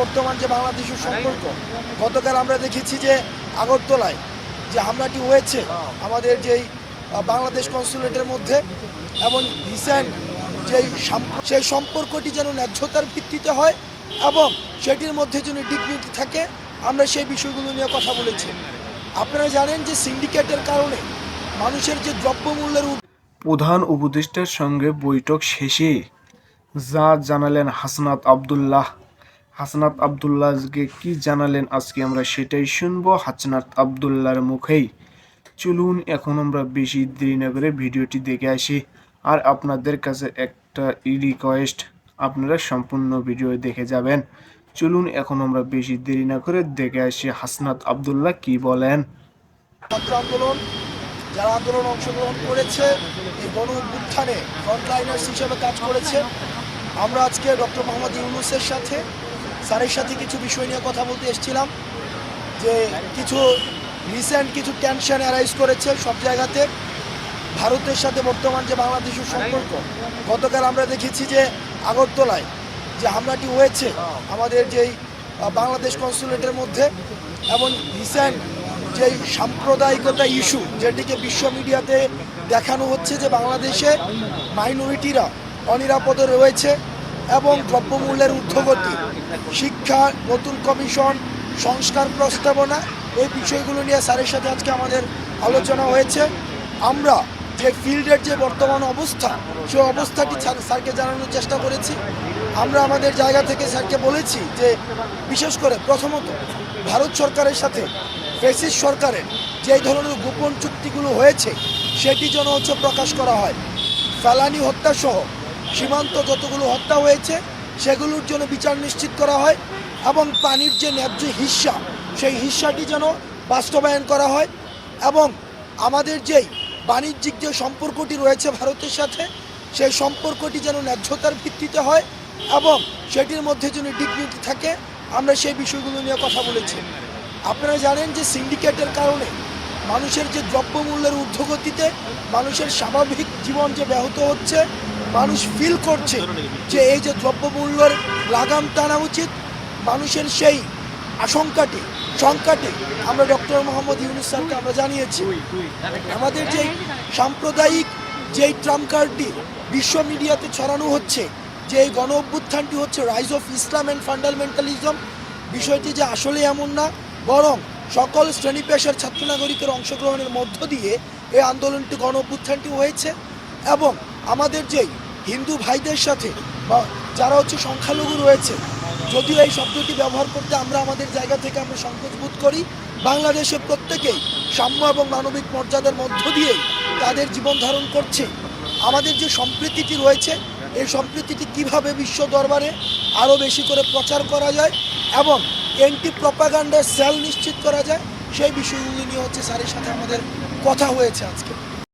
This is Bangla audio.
বর্তমান যে বাংলাদেশের সম্পর্ক, গতকাল আমরা দেখেছি যে আগরতলায় যে হামলাটি হয়েছে, আমাদের যেই বাংলাদেশ কনসুলেটের মধ্যে, এবং রিসেন্ট যেই সেই সম্পর্কটি যেন ন্যায্যতার ভিত্তিতে হয় এবং সেটির মধ্যে যেন ডিগনিটি থাকে, আমরা সেই বিষয়গুলো নিয়ে কথা বলেছি। আপনারা জানেন যে সিন্ডিকেটের কারণে মানুষের যে দ্রব্যমূল্যের প্রধান উপদেষ্টার সঙ্গে বৈঠক শেষে যা জানালেন হাসনাত আব্দুল্লাহ। হাসনাত আব্দুল্লাহ আজকে কি জানালেন আজকে আমরা সেটাই শুনব হাসনাত আব্দুল্লাহর মুখেই। চলুন, এখন আমরা বেশি দেরি না করে ভিডিওটি দেখে আসি। আর আপনাদের কাছে একটা রিকোয়েস্ট আপনারা সম্পূর্ণ ভিডিও দেখে যাবেন। চলুন, এখন আমরা বেশি দেরি না করে দেখে আসি হাসনাত আবদুল্লাহ কি বলেন। আন্দোলন, যারা আন্দোলন অংশগ্রহণ করেছে, এই গণ উত্থানে ফ্রন্টলাইনার্স হিসেবে কাজ করেছে আমরা আজকে ডক্টর মোহাম্মদ ইউনুসের সাথে স্যারের সাথে কিছু বিষয় নিয়ে কথা বলতে এসেছিলাম, যে কিছু রিসেন্ট কিছু টেনশন অ্যারাইজ করেছে সব জায়গাতে। ভারতের সাথে বর্তমান যে বাংলাদেশের সম্পর্ক, গতকাল আমরা দেখেছি যে আগরতলায় যে হামলাটি হয়েছে আমাদের যেই বাংলাদেশ কনসুলেটের মধ্যে, এবং রিসেন্ট যেই সাম্প্রদায়িকতা ইস্যু যেটিকে বিশ্ব মিডিয়াতে দেখানো হচ্ছে যে বাংলাদেশে মাইনরিটিরা অনিরাপদে রয়েছে এবং দ্রব্যমূল্যের ঊর্ধ্বগতি, শিক্ষা, নতুন কমিশন, সংস্কার প্রস্তাবনা, এই বিষয়গুলো নিয়ে স্যারের সাথে আজকে আমাদের আলোচনা হয়েছে। আমরা যে ফিল্ডের যে বর্তমান অবস্থা সেই অবস্থাটি স্যারকে জানানোর চেষ্টা করেছি। আমরা আমাদের জায়গা থেকে স্যারকে বলেছি যে, বিশেষ করে প্রথমত, ভারত সরকারের সাথে ফেসিস সরকারের যে ধরনের গোপন চুক্তিগুলো হয়েছে, সেটি যেন হচ্ছে প্রকাশ করা হয়। ফেলানি হত্যা সহ সীমান্ত যতগুলো হত্যা হয়েছে, সেগুলোর জন্য বিচার নিশ্চিত করা হয় এবং পানির যে ন্যায্য হিস্সা, সেই হিস্সাটি যেন বাস্তবায়ন করা হয় এবং আমাদের যেই বাণিজ্যিক যে সম্পর্কটি রয়েছে ভারতের সাথে, সেই সম্পর্কটি যেন ন্যায্যতার ভিত্তিতে হয় এবং সেটির মধ্যে যেন ডিগনিটি থাকে, আমরা সেই বিষয়গুলো নিয়ে কথা বলেছি। আপনারা জানেন যে সিন্ডিকেটের কারণে মানুষের যে দ্রব্যমূল্যের ঊর্ধ্বগতিতে মানুষের স্বাভাবিক জীবন যে ব্যাহত হচ্ছে মানুষ ফিল করছে যে এই যে দ্রব্যমূল্যের লাগাম টানা উচিত, মানুষের সেই আশঙ্কাটি শঙ্কাটি আমরা ডক্টর মোহাম্মদ ইউনুস স্যারকে আমরা জানিয়েছি। আমাদের যে সাম্প্রদায়িক যেই ট্রাম্প কার্ডটি বিশ্ব মিডিয়াতে ছড়ানো হচ্ছে, যে এই গণ অভ্যুত্থানটি হচ্ছে rise of Islam and fundamentalism বিষয়টি যে আসলে এমন না, বরং সকল শ্রেণি পেশার ছাত্র নাগরিকের অংশগ্রহণের মধ্য দিয়ে এই আন্দোলনটি, গণ অভ্যুত্থানটি হয়েছে এবং আমাদের যেই হিন্দু ভাইদের সাথে বা যারা হচ্ছে সংখ্যালঘু রয়েছে, যদিও এই শব্দটি ব্যবহার করতে আমরা আমাদের জায়গা থেকে আমরা সংকোচ বোধ করি, বাংলাদেশে প্রত্যেকেই সাম্য এবং মানবিক মর্যাদার মধ্য দিয়ে তাদের জীবন ধারণ করছে। আমাদের যে সম্প্রীতিটি রয়েছে, এই সম্প্রীতিটি কীভাবে বিশ্ব দরবারে আরও বেশি করে প্রচার করা যায় এবং এন্টি প্রপাগান্ডার সেল নিশ্চিত করা যায়, সেই বিষয়গুলি নিয়ে হচ্ছে স্যারের সাথে আমাদের কথা হয়েছে আজকে।